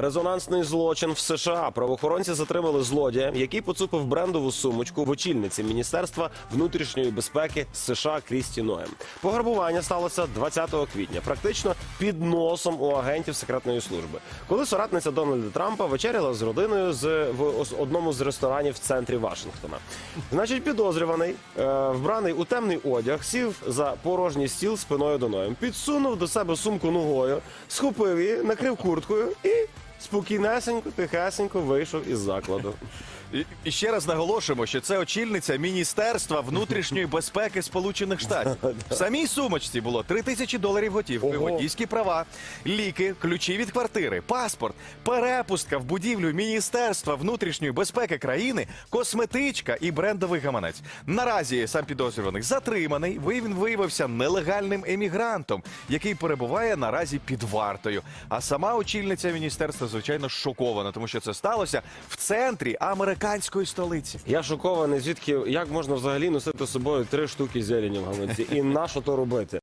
Резонансний злочин в США. Правоохоронці затримали злодія, який поцупив брендову сумочку в очільниці Міністерства внутрішньої безпеки США Крісті Ноєм. Пограбування сталося 20 квітня, практично під носом у агентів секретної служби. Коли соратниця Дональда Трампа вечеряла з родиною з в одному з ресторанів в центрі Вашингтона. Значить, підозрюваний, е, вбраний у темний одяг, сів за порожній стіл спиною до Ноєм, підсунув до себе сумку ногою, схопив її, накрив курткою і спокійнесенько, тихесенько вийшов із закладу. І, і ще раз наголошуємо, що це очільниця Міністерства внутрішньої безпеки Сполучених Штатів. В самій сумочці було 3 тисячі доларів готівки, Ого. водійські права, ліки, ключі від квартири, паспорт, перепустка в будівлю Міністерства внутрішньої безпеки країни, косметичка і брендовий гаманець. Наразі сам підозрюваний затриманий. Він виявився нелегальним емігрантом, який перебуває наразі під вартою. А сама очільниця міністерства, звичайно, шокована, тому що це сталося в центрі американської столиці. Я шокований, звідки як можна взагалі носити з собою три штуки зелені в гаманці, і на що то робити?